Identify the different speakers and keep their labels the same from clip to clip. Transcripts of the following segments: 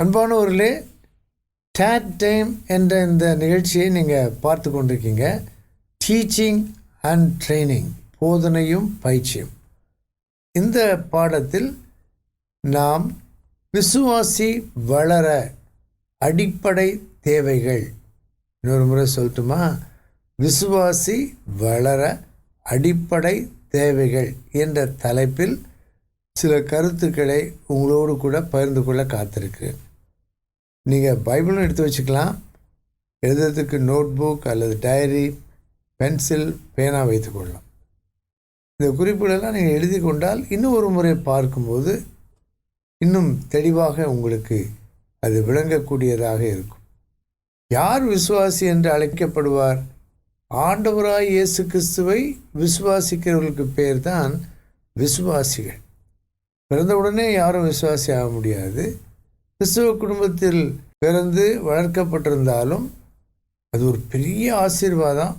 Speaker 1: அன்பானவர்களே date time என்ற இந்த நிகழ்ச்சியை நீங்கள் பார்த்து கொண்டிருக்கீங்க. டீச்சிங் அண்ட் ட்ரைனிங் போதனையும் பயிற்சியும். இந்த பாடத்தில் நாம் விசுவாசி வளர அடிப்படை தேவைகள். இன்னொரு முறை சொல்லட்டுமா? விசுவாசி வளர அடிப்படை தேவைகள் என்ற தலைப்பில் சில கருத்துக்களை உங்களோடு கூட பகிர்ந்து கொள்ள காத்திருக்கிறேன் நீங்கள் பைபிளும் எடுத்து வச்சுக்கலாம். எழுதுறதுக்கு நோட் புக் அல்லது டைரி பென்சில் பேனா வைத்துக்கொள்ளலாம் இந்த குறிப்புகளெல்லாம் நீங்கள் எழுதி கொண்டால் இன்னும் ஒரு முறை பார்க்கும்போது இன்னும் தெளிவாக உங்களுக்கு அது விளங்கக்கூடியதாக இருக்கும். யார் விசுவாசி என்று அழைக்கப்படுவார்? ஆண்டவராய் இயேசு கிறிஸ்துவை விசுவாசிக்கிறவர்களுக்கு பேர் தான் விசுவாசிகள் பிறந்தவுடனே யாரும் விசுவாசி ஆக முடியாது. கிறிஸ்துவ குடும்பத்தில் பிறந்து வளர்க்கப்பட்டிருந்தாலும் அது ஒரு பெரிய ஆசீர்வாதம்.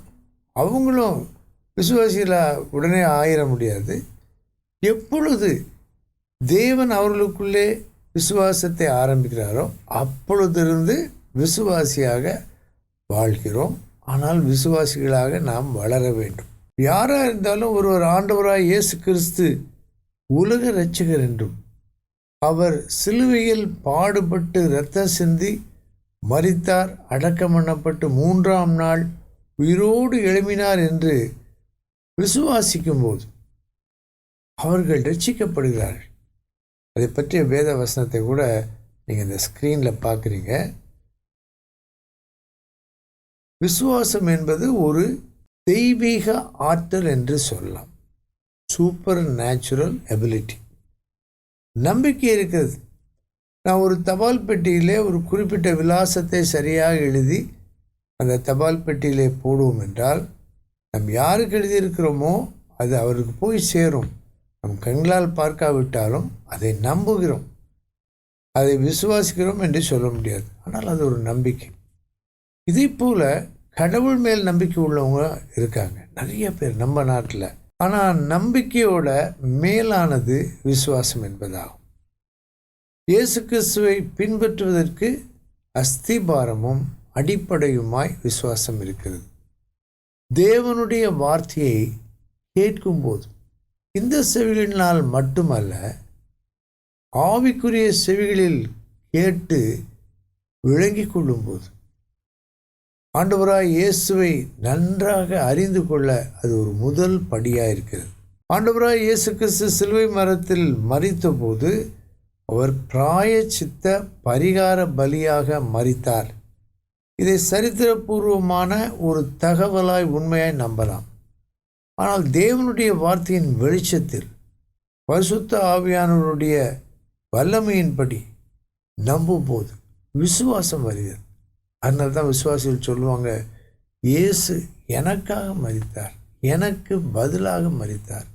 Speaker 1: அவங்களும் விசுவாசிகளாக உடனே ஆயிட முடியாது. எப்பொழுது தேவன் அவர்களுக்குள்ளே விசுவாசத்தை ஆரம்பிக்கிறாரோ அப்பொழுதிருந்து விசுவாசியாக வாழ்கிறோம். ஆனால் விசுவாசிகளாக நாம் வளர வேண்டும். யாராக இருந்தாலும் ஒருவர் ஆண்டவராக இயேசு கிறிஸ்து உலக ரட்சகர் என்றும் அவர் சிலுவையில் பாடுபட்டு இரத்த சிந்தி மறித்தார் அடக்கம் பண்ணப்பட்டு மூன்றாம் நாள் உயிரோடு எழுப்பினார் என்று விசுவாசிக்கும் போது அவர்கள் ரட்சிக்கப்படுகிறார்கள். அதை பற்றிய வேத வசனத்தை கூட நீங்கள் இந்த ஸ்க்ரீனில் பார்க்குறீங்க. விசுவாசம் என்பது ஒரு தெய்வீக ஆற்றல் என்று சொல்லலாம். சூப்பர் நேச்சுரல் எபிலிட்டி நம்பிக்கை இருக்கிறது. நான் ஒரு தபால் பெட்டியிலே ஒரு குறிப்பிட்ட விலாசத்தை சரியாக எழுதி அந்த தபால் பெட்டியிலே போடுவோம் என்றால் நம் யாருக்கு எழுதியிருக்கிறோமோ அது அவருக்கு போய் சேரும். நம் கண்களால் பார்க்காவிட்டாலும் அதை நம்புகிறோம். அதை விசுவாசிக்கிறோம் என்று சொல்ல முடியாது. ஆனால் அது ஒரு நம்பிக்கை. இதே போல் கடவுள் மேல் நம்பிக்கை உள்ளவங்க இருக்காங்க. நிறைய பேர் நம்ம நாட்டில் ஆனால் நம்பிக்கையோட மேலானது விசுவாசம் என்பதாகும். இயேசு கிறிஸ்துவை பின்பற்றுவதற்கு அஸ்திபாரமும் அடிப்படையுமாய் விசுவாசம் இருக்கிறது. தேவனுடைய வார்த்தையை கேட்கும்போது இந்த செவிகளினால் மட்டுமல்ல ஆவிக்குரிய செவிகளில் கேட்டு விளங்கிக் கொள்ளும்போது ஆண்டவராய் இயேசுவை நன்றாக அறிந்து கொள்ள அது ஒரு முதல் படியாக இருக்கிறது ஆண்டவராய் இயேசு கிறிஸ்து சிலுவை மரத்தில் மறித்தபோது அவர் பிராய சித்த பரிகார பலியாக மறித்தார் இதை சரித்திரபூர்வமான ஒரு தகவலாய் உண்மையாய் நம்பலாம். ஆனால் தேவனுடைய வார்த்தையின் வெளிச்சத்தில் பரிசுத்த ஆவியானவருடைய வல்லமையின்படி நம்பும்போது விசுவாசம் வருகிறது. அதனால தான் விசுவாசிகள் சொல்லுவாங்க இயேசு எனக்காக மறித்தார் எனக்கு பதிலாக மறித்தார்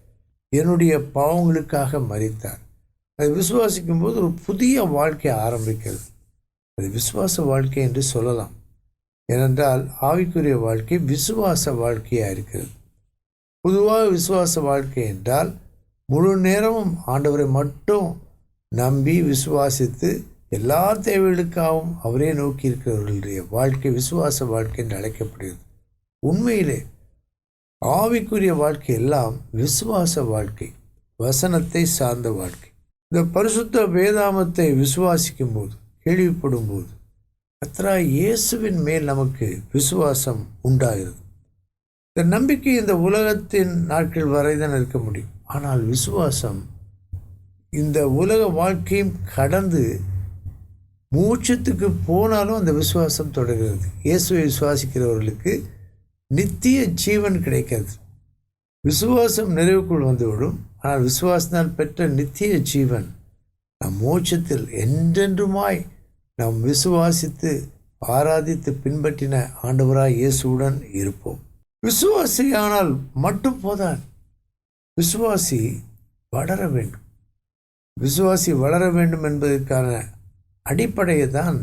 Speaker 1: என்னுடைய பாவங்களுக்காக மறித்தார் அதை விசுவாசிக்கும் போது ஒரு புதிய வாழ்க்கை ஆரம்பிக்கிறது. அது விசுவாச வாழ்க்கை என்று சொல்லலாம். ஏனென்றால் ஆவிக்குரிய வாழ்க்கை விசுவாச வாழ்க்கையாக இருக்கிறது. பொதுவாக விசுவாச வாழ்க்கை என்றால் முழு நேரமும் ஆண்டவரை மட்டும் நம்பி விசுவாசித்து எல்லா தேவைகளுக்காகவும் அவரே நோக்கி இருக்கிறவர்களுடைய வாழ்க்கை விசுவாச வாழ்க்கை என்று அழைக்கப்படுகிறது. உண்மையிலே ஆவிக்குரிய வாழ்க்கை எல்லாம் விசுவாச வாழ்க்கை வசனத்தை சார்ந்த வாழ்க்கை. இந்த பரிசுத்த வேதாமத்தை விசுவாசிக்கும் போது கேள்விப்படும் போது கத்ரா இயேசுவின் மேல் நமக்கு விசுவாசம் உண்டாகிறது. இந்த நம்பிக்கை இந்த உலகத்தின் நாட்கள் வரை தான் இருக்க முடியும். ஆனால் விசுவாசம் இந்த உலக வாழ்க்கையும் கடந்து மூச்சத்துக்கு போனாலும் அந்த விசுவாசம் தொடர்கிறது. இயேசுவை விசுவாசிக்கிறவர்களுக்கு நித்திய ஜீவன் கிடைக்கிறது. விசுவாசம் நிறைவுக்குள் வந்துவிடும். ஆனால் விசுவாசத்தினால் பெற்ற நித்திய ஜீவன் நம் மோட்சத்தில் என்றென்றுமாய் நாம் விசுவாசித்து ஆராதித்து பின்பற்றின ஆண்டவராய் இயேசுவுடன் இருப்போம். விசுவாசியானால் மட்டும் போதான் விசுவாசி வளர வேண்டும். விசுவாசி வளர வேண்டும் என்பதற்கான அடிப்படையை தான்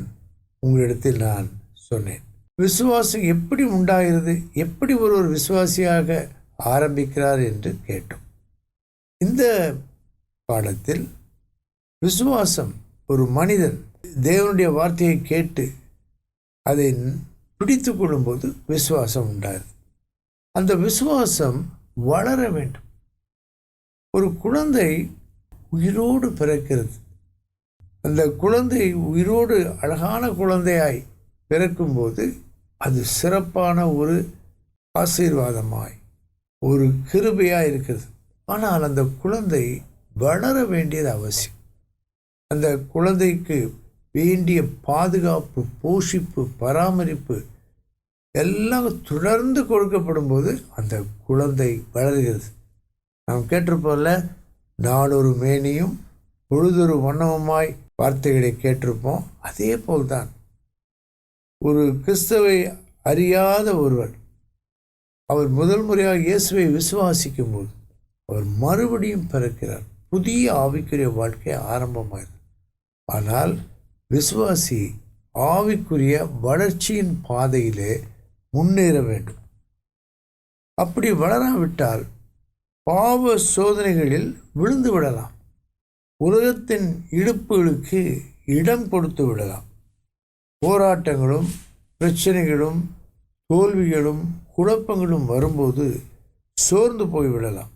Speaker 1: உங்களிடத்தில் நான் சொன்னேன். விசுவாசம் எப்படி உண்டாகிறது? எப்படி ஒரு ஒரு விசுவாசியாக ஆரம்பிக்கிறார் என்று கேட்டோம். இந்த பாடத்தில் விசுவாசம் ஒரு மனிதன் தேவனுடைய வார்த்தையை கேட்டு அதை பிடித்து கொள்ளும்போது விசுவாசம் உண்டாது அந்த விசுவாசம் வளர வேண்டும். ஒரு குழந்தை உயிரோடு பிறக்கிறது. அந்த குழந்தை உயிரோடு அழகான குழந்தையாய் பிறக்கும்போது அது சிறப்பான ஒரு ஆசீர்வாதமாய் ஒரு கிருபையாக இருக்கிறது. ஆனால் அந்த குழந்தை வளர வேண்டியது அவசியம். அந்த குழந்தைக்கு வேண்டிய பாதுகாப்பு போஷிப்பு பராமரிப்பு எல்லாம் தொடர்ந்து கொடுக்கப்படும் போது அந்த குழந்தை வளர்கிறது. நாம் கேட்டிருப்போம்ல நாளொரு மேனியும் பொழுதொரு வண்ணமுமாய் வார்த்தைகளை கேட்டிருப்போம். அதே போல்தான் ஒரு கிறிஸ்தவை அறியாத ஒருவர் அவர் முதல் முறையாக இயேசுவை விசுவாசிக்கும் போது அவர் மறுபடியும் பிறக்கிறார். புதிய ஆவிக்குரிய வாழ்க்கை ஆரம்பமாகிறது ஆனால் விசுவாசி ஆவிக்குரிய வளர்ச்சியின் பாதையிலே முன்னேற வேண்டும். அப்படி வளராவிட்டால் பாவ சோதனைகளில் விழுந்து விடலாம். உலகத்தின் இடுப்புகளுக்கு இடம் கொடுத்து விடலாம். போராட்டங்களும் பிரச்சனைகளும் தோல்விகளும் குழப்பங்களும் வரும்போது சோர்ந்து போய்விடலாம்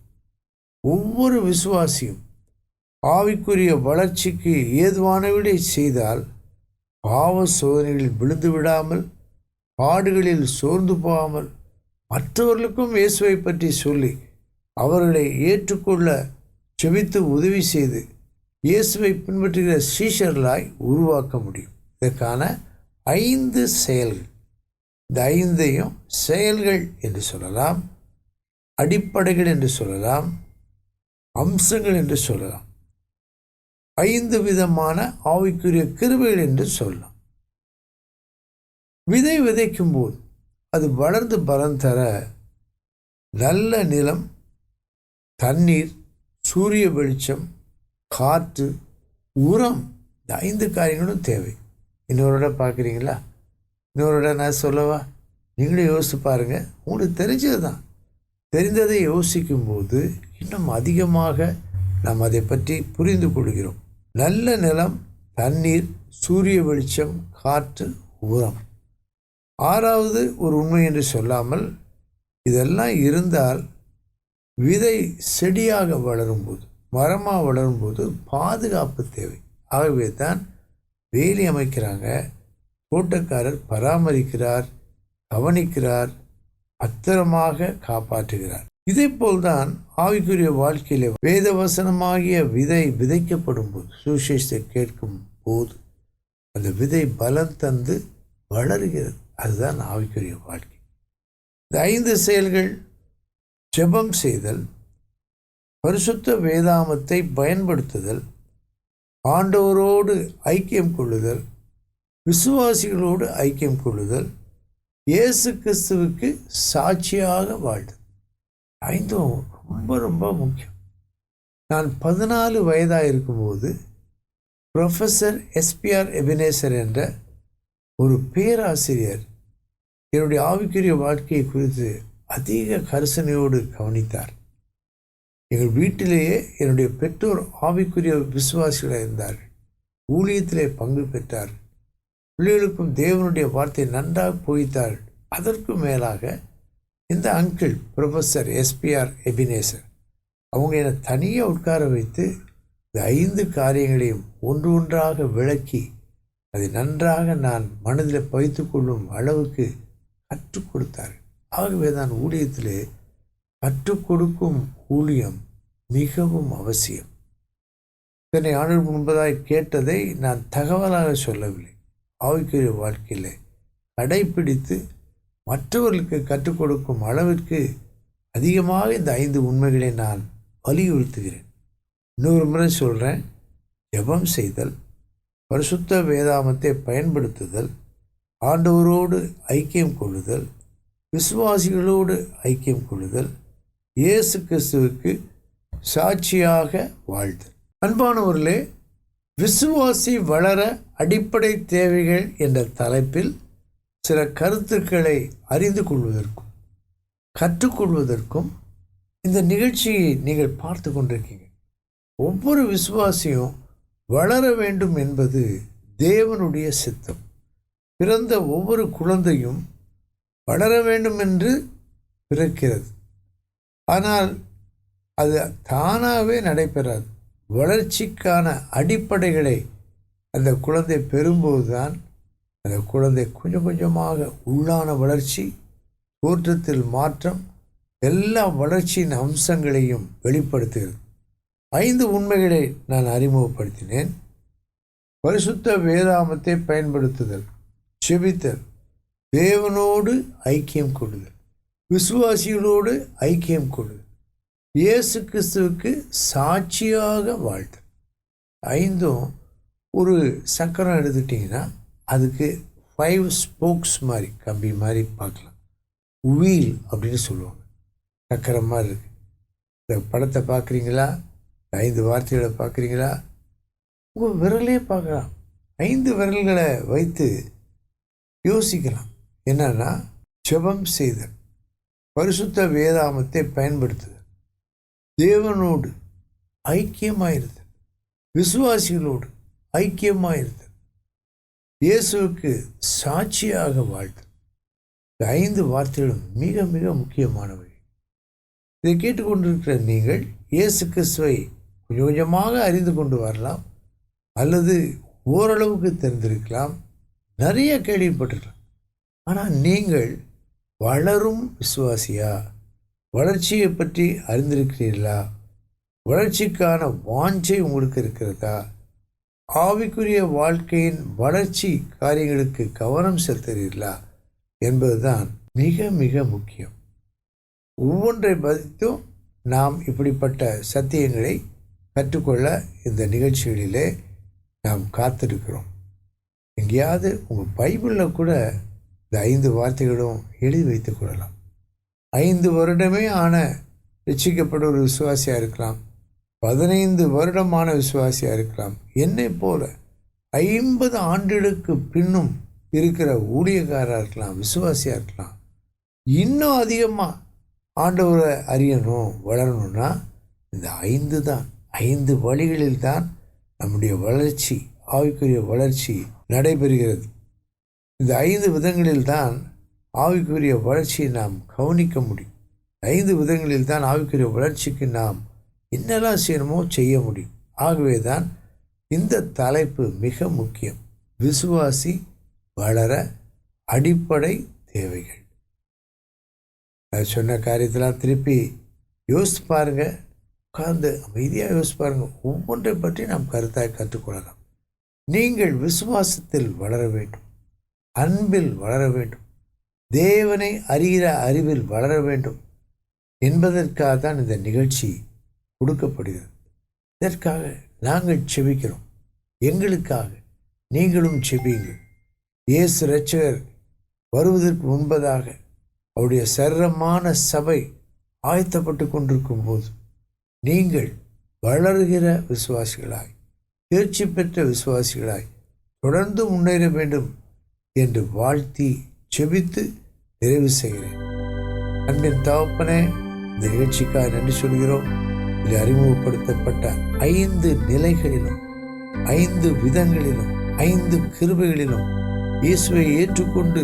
Speaker 1: ஒவ்வொரு விசுவாசியும் ஆவிக்குரிய வளர்ச்சிக்கு ஏதுவானவிடை செய்தால் பாவ சோதனைகளில் விழுந்து விடாமல் பாடுகளில் சோர்ந்து போகாமல் மற்றவர்களுக்கும் இயேசுவை பற்றி சொல்லி அவர்களை ஏற்றுக்கொள்ள செவித்து உதவி செய்து இயேசுவை பின்பற்றுகிற சீஷர்களாய் உருவாக்க முடியும். இதற்கான ஐந்து செயல்கள். இந்த ஐந்தையும் செயல்கள் என்று சொல்லலாம். அடிப்படைகள் என்று சொல்லலாம். அம்சங்கள் என்று சொல்லலாம். ஐந்து விதமான ஆவிக்குரிய கிருபைகள் என்று சொல்லலாம். விதை விதைக்கும் போது அது வளர்ந்து பலன் தர நல்ல நிலம் தண்ணீர் சூரிய வெளிச்சம் காற்று உரம் இந்த ஐந்து காரியங்களும் தேவை. இன்னொருட பார்க்குறீங்களா? இன்னொருட நான் சொல்லவா? நீங்களும் யோசித்து பாருங்கள் உங்களுக்கு தெரிஞ்சது தான் தெரிந்ததை யோசிக்கும்போது இன்னும் அதிகமாக நாம் அதை பற்றி புரிந்து கொள்கிறோம். நல்ல நிலம் தண்ணீர் சூரிய வெளிச்சம் காற்று உரம். ஆறாவது ஒரு உண்மை என்று சொல்லாமல் இதெல்லாம் இருந்தால் விதை செடியாக வளரும்போது மரமாக வளரும்போது பாதுகாப்பு தேவை. ஆகவே தான் வேலி அமைக்கிறாங்க. தோட்டக்காரர் பராமரிக்கிறார் கவனிக்கிறார் பத்திரமாக காப்பாற்றுகிறார். இதே தான் ஆவிக்குரிய வாழ்க்கையில வேத வசனமாகிய விதை விதைக்கப்படும் போது சுசேஷத்தை கேட்கும் போது அந்த விதை பலம் தந்து வளர்கிறது. அதுதான் ஆவிக்குரிய வாழ்க்கை. இந்த ஐந்து செயல்கள் ஜெபம் செய்தல் பரிசுத்த வேதாமத்தை பயன்படுத்துதல் ஆண்டவரோடு ஐக்கியம் கொள்ளுதல் விசுவாசிகளோடு ஐக்கியம் கொள்ளுதல் இயேசு கிறிஸ்துவுக்கு சாட்சியாக வாழ்தல். ஐந்தும் ரொம்ப ரொம்ப முக்கியம். நான் பதினாலு வயதாக இருக்கும்போது ப்ரொஃபஸர் எஸ்பிஆர் எபினேசர் என்ற ஒரு பேராசிரியர் என்னுடைய ஆவிக்குரிய வாழ்க்கையை குறித்து அதிக கரிசனையோடு கவனித்தார். எங்கள் வீட்டிலேயே என்னுடைய பெற்றோர் ஆவிக்குரிய விசுவாசிகளாக இருந்தார்கள். ஊழியத்திலே பங்கு பெற்றார். பிள்ளைகளுக்கும் தேவனுடைய வார்த்தை நன்றாக போய்த்தார் அதற்கு மேலாக இந்த அங்கிள் ப்ரொஃபஸர் எஸ்பிஆர் எபினேசர் அவங்க என்னை தனியாக உட்கார வைத்து இந்த ஐந்து காரியங்களையும் ஒன்று ஒன்றாக விளக்கி அதை நன்றாக நான் மனதில் பைத்து கொள்ளும் அளவுக்கு கற்றுக் கொடுத்தார். ஆகவே தான் ஊழியத்திலே கற்றுக் கொடுக்கும் ஊழியம் மிகவும் அவசியம். இத்தனை ஆண்டுகள் முன்பதாய் கேட்டதை நான் தகவலாக சொல்லவில்லை. ஆவிக்குரிய வாழ்க்கையில் கடைப்பிடித்து மற்றவர்களுக்கு கற்றுக் கொடுக்கும் அளவிற்கு அதிகமாக இந்த ஐந்து உண்மைகளை நான் வலியுறுத்துகிறேன். இன்னொரு முறை சொல்கிறேன் ஜபம் செய்தல் பரிசுத்த வேதாமத்தை பயன்படுத்துதல் ஆண்டவரோடு ஐக்கியம் கொள்ளுதல் விசுவாசிகளோடு ஐக்கியம் கொள்ளுதல் இயேசு கிறிஸ்துவுக்கு சாட்சியாக வாழ்தல் அன்பானவர்களே விசுவாசி வளர அடிப்படை தேவைகள் என்ற தலைப்பில் சில கருத்துக்களை அறிந்து கொள்வதற்கும் கற்றுக்கொள்வதற்கும் இந்த நிகழ்ச்சியை நீங்கள் பார்த்து கொண்டிருக்கீங்க. ஒவ்வொரு விசுவாசியும் வளர வேண்டும் என்பது தேவனுடைய சித்தம். பிறந்த ஒவ்வொரு குழந்தையும் வளர வேண்டும் என்று பிறக்கிறது. ஆனால் அது தானாகவே நடைபெறாது. வளர்ச்சிக்கான அடிப்படைகளை அந்த குழந்தை பெறும்போது தான் அந்த குழந்தை கொஞ்சம் கொஞ்சமாக உள்ளான வளர்ச்சி தோற்றத்தில் மாற்றம் எல்லா வளர்ச்சியின் அம்சங்களையும் வெளிப்படுத்துகிறது. ஐந்து உண்மைகளை நான் அறிமுகப்படுத்தினேன். பரிசுத்த வேதாமத்தை பயன்படுத்துதல் செபித்தல் தேவனோடு ஐக்கியம் கொள்ளுதல். விசுவாசிகளோடு ஐக்கியம் கொடு. இயேசு கிறிஸ்துவுக்கு சாட்சியாக வாழ்த்து ஐந்தும் ஒரு சக்கரம் எடுத்துட்டிங்கன்னா அதுக்கு ஃபைவ் ஸ்போக்ஸ் மாதிரி கம்பி மாதிரி பார்க்கலாம். வீல் அப்படின்னு சொல்லுவாங்க. சக்கரம் மாதிரி இருக்குது இந்த படத்தை பார்க்குறீங்களா? ஐந்து வார்த்தைகளை பார்க்குறீங்களா? உங்கள் விரலே பார்க்கலாம். ஐந்து விரல்களை வைத்து யோசிக்கலாம். என்னன்னா ஜெபம் செய்தல். பரிசுத்த வேதாமத்தை பயன்படுத்துதல். தேவனோடு ஐக்கியமாயிருத்தல். விசுவாசிகளோடு ஐக்கியமாயிருத்தல். இயேசுவுக்கு சாட்சியாக வாழ்த்தல். இந்த ஐந்து வார்த்தைகளும் மிக மிக முக்கியமானவை. இதை கேட்டுக்கொண்டிருக்கிற நீங்கள் இயேசு கிறிஸ்துவை கொஞ்சம் கொஞ்சமாக அறிந்து கொண்டு வரலாம். அல்லது ஓரளவுக்கு தெரிந்திருக்கலாம். நிறைய கேள்விப்பட்டிருக்கலாம். ஆனால் நீங்கள் வளரும் விசுவாசியா? வளர்ச்சியை பற்றி அறிந்திருக்கிறீர்களா? வளர்ச்சிக்கான வாஞ்சை உங்களுக்கு இருக்கிறதா? ஆவிக்குரிய வாழ்க்கையின் வளர்ச்சி காரியங்களுக்கு கவனம் செலுத்துகிறீர்களா? என்பதுதான் மிக மிக முக்கியம். ஒவ்வொன்றை பதித்தும் நாம் இப்படிப்பட்ட சத்தியங்களை கற்றுக்கொள்ள இந்த நிகழ்ச்சிகளிலே நாம் காத்திருக்கிறோம். எங்கேயாவது உங்கள் பைபிளில் கூட இந்த ஐந்து வார்த்தைகளும் எழுதி வைத்துக் கொள்ளலாம். ஐந்து வருடமே ஆன ரட்சிக்கப்பட்ட ஒரு விசுவாசியாக இருக்கலாம். பதினைந்து வருடமான விசுவாசியாக இருக்கலாம். என்னை போல ஐம்பது ஆண்டுகளுக்கு பின்னும் இருக்கிற ஊழியக்காரராக இருக்கலாம் விசுவாசியாக இருக்கலாம். இன்னும் அதிகமாக ஆண்டவரை அறியணும் வளரணும்னா இந்த ஐந்து தான். ஐந்து வழிகளில் தான் நம்முடைய வளர்ச்சி ஆவிக்குரிய வளர்ச்சி நடைபெறுகிறது. இந்த ஐந்து விதங்களில் தான் ஆவிக்குரிய வளர்ச்சியை நாம் கவனிக்க முடியும். ஐந்து விதங்களில் தான் ஆவிக்குரிய வளர்ச்சிக்கு நாம் என்னெல்லாம் செய்யணுமோ செய்ய முடியும். ஆகவே தான் இந்த தலைப்பு மிக முக்கியம். விசுவாசி வளர அடிப்படை தேவைகள். நான் சொன்ன காரியத்தெல்லாம் திருப்பி யோசித்து பாருங்கள் உட்கார்ந்து அமைதியாக யோசித்து பாருங்கள் ஒவ்வொன்றை பற்றி நாம் கருத்தாக கற்றுக்கொள்ளலாம். நீங்கள் விசுவாசத்தில் வளர வேண்டும். அன்பில் வளர வேண்டும். தேவனை அறிகிற அறிவில் வளர வேண்டும். என்பதற்காக தான் இந்த நிகழ்ச்சி கொடுக்கப்படுகிறது. இதற்காக நாங்கள் செபிக்கிறோம். எங்களுக்காக நீங்களும் செபியுங்கள். இயேசு ரட்சகர் வருவதற்கு முன்பதாக அவருடைய சரமான சபை ஆயத்தப்பட்டு கொண்டிருக்கும் போது நீங்கள் வளர்கிற விசுவாசிகளாய் தேர்ச்சி பெற்ற விசுவாசிகளாய் தொடர்ந்து முன்னேற வேண்டும். என்று வாழ்த்தி செபித்து நிறைவு செய்கிறேன். அன்பின் தகப்பனே இந்த நிகழ்ச்சிக்காக நன்றி சொல்கிறோம். இதில் அறிமுகப்படுத்தப்பட்ட ஐந்து நிலைகளிலும் ஐந்து விதங்களிலும் ஐந்து கிருபைகளிலும் இயேசுவை ஏற்றுக்கொண்டு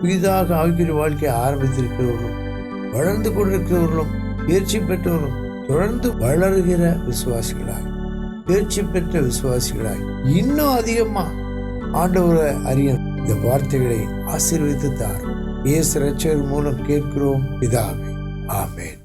Speaker 1: புதிதாக ஆகிய வாழ்க்கையை ஆரம்பித்திருக்கிறவர்களும் வளர்ந்து கொண்டிருக்கிறவர்களும் தேர்ச்சி பெற்றவர்களும் தொடர்ந்து வளருகிற விசுவாசிகளாய் தேர்ச்சி பெற்ற விசுவாசிகளாய் இன்னும் அதிகமா ஆண்டவரை அறியணும் இந்த வார்த்தைகளை ஆசீர்வதித்து தார் இயேசு ரட்சகர் மூலம் கேட்கிறோம் பிதாவே. ஆமேன்.